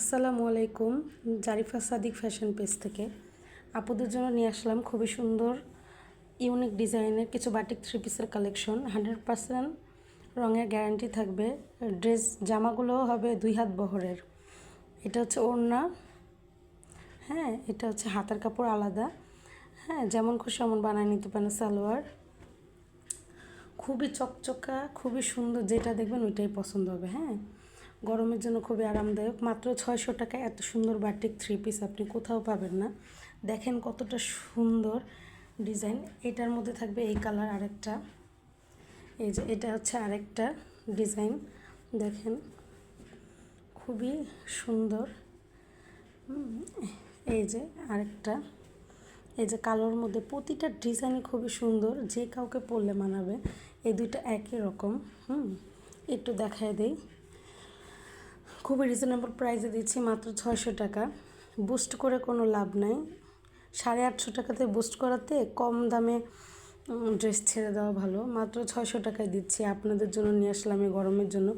আসসালামু আলাইকুম, Zarifa Sadiq fashion page থেকে। আপুদের জন্য নিয়ে আসলাম খুবই সুন্দর, ইউনিক ডিজাইনের কিছু বাটিক থ্রি পিসের কালেকশন হান্ড্রেড পার্সেন্ট রঙের গ্যারান্টি থাকবে। ড্রেস জামাগুলোও হবে দুই হাত বহরের। এটা হচ্ছে ওড়না। হ্যাঁ এটা হচ্ছে হাতের কাপড় আলাদা। হ্যাঁ যেমন খুশি এমন বানায় নিতে পারেন সালোয়ার। খুবই চকচকা, খুবই সুন্দর, যেটা দেখবেন ওইটাই পছন্দ হবে হ্যাঁ। গরমের জন্য খুবই আরামদায়ক। মাত্র ছয়শো টাকা, এত সুন্দর বাটিক থ্রি পিস আপনি কোথাও পাবেন না। দেখেন কতটা সুন্দর ডিজাইন এটার মধ্যে থাকবে এই কালার আরেকটা। এই যে এটা হচ্ছে আরেকটা ডিজাইন দেখেন, খুবই সুন্দর। এই যে আরেকটা। এই যে কালোর মধ্যে প্রতিটা ডিজাইনই খুবই সুন্দর, যে কাউকে পরলে মানাবে। এই দুইটা একই রকম। হুম, একটু দেখায় দেই। খুবই রিজনেবল প্রাইসে দিচ্ছি মাত্র ছয়শো টাকা। বুস্ট করে কোনো লাভ নাই। সাড়ে আটশো টাকাতে বুস্ট করাতে কম দামে ড্রেস ছেড়ে দেওয়া ভালো। মাত্র ছয়শো টাকায় দিচ্ছি। আপনাদের জন্য নিয়ে আসলাম এই গরমের জন্য।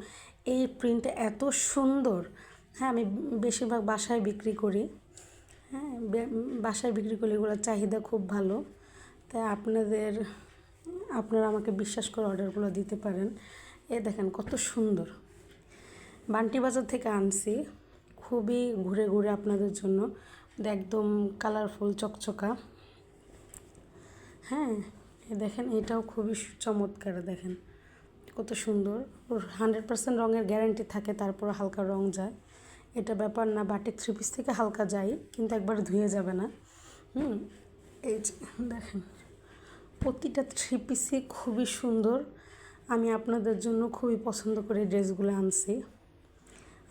এই প্রিন্টটা এত সুন্দর। হ্যাঁ আমি বেশিরভাগ বাসায় বিক্রি করি। হ্যাঁ বাসায় বিক্রি করলে এগুলোর চাহিদা খুব ভালো। তাই আপনাদের, আপনারা আমাকে বিশ্বাস করে অর্ডারগুলো দিতে পারেন। এ দেখেন কত সুন্দর। বান্টি বাজার থেকে আনছি। খুবই ঘুরে ঘুরে আপনাদের জন্য। একদম কালারফুল চকচকা। হ্যাঁ দেখেন, এটাও খুবই চমৎকার, দেখেন। কত সুন্দর। ওর হান্ড্রেড পার্সেন্ট রঙের গ্যারান্টি থাকে, তারপর হালকা রং যায়। এটা ব্যাপার না, বাটিক থ্রি পিস থেকে হালকা যায়, কিন্তু একবার ধুয়ে যাবে না। হুম, এই দেখেন। প্রতিটা থ্রি পিসই খুবই সুন্দর। আমি আপনাদের জন্য খুবই পছন্দ করে ড্রেসগুলো আনছি।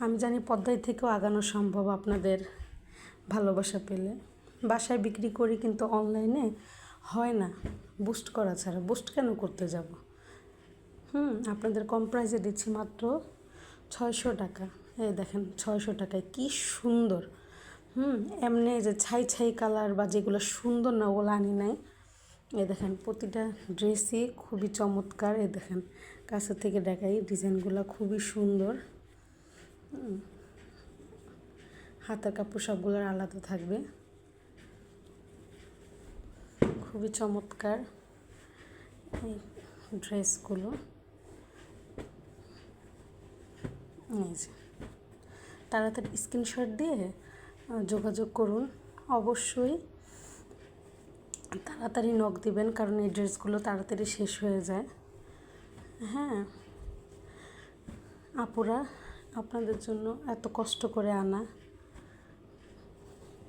আমি জানি পদ্মায় থেকেও আগানো সম্ভব আপনাদের ভালোবাসা পেলে। বাসায় বিক্রি করি কিন্তু অনলাইনে হয় না। বুস্ট করা ছাড়া। বুস্ট কেন করতে যাব? হুম, আপনাদের কম প্রাইসে দিচ্ছি মাত্র ছয়শো টাকা। এই দেখেন, ছয়শো টাকায় কি সুন্দর। হুম, এমনি যে ছাই ছাই কালার বা যেগুলো সুন্দর না, ওগুলো আনি নাই। এ দেখেন, প্রতিটা ড্রেসই খুবই চমৎকার। এ দেখেন, কাছে থেকে দেখাই ডিজাইনগুলো খুবই সুন্দর। হাতের কাপড় সবগুলোর আলাদা থাকবে। খুবই চমৎকার এই ড্রেসগুলো। তাড়াতাড়ি স্ক্রিনশট দিয়ে যোগাযোগ করুন। অবশ্যই তাড়াতাড়ি নখ দিবেন, কারণ এই ড্রেসগুলো তাড়াতাড়ি শেষ হয়ে যায়। হ্যাঁ আপুরা আপনাদের জন্য এত কষ্ট করে আনা।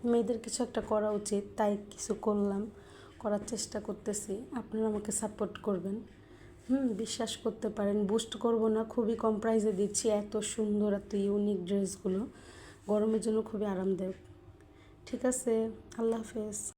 মেয়েদের কিছু একটা করা উচিত, তাই কিছু করলাম, করার চেষ্টা করতেছি। আপনারা আমাকে সাপোর্ট করবেন। হুম, বিশ্বাস করতে পারেন বুস্ট করব না, খুবই কম প্রাইসে দিচ্ছি, এত সুন্দর, এত ইউনিক ড্রেসগুলো গরমের জন্য খুবই আরামদায়ক। ঠিক আছে, আল্লাহ হাফেজ।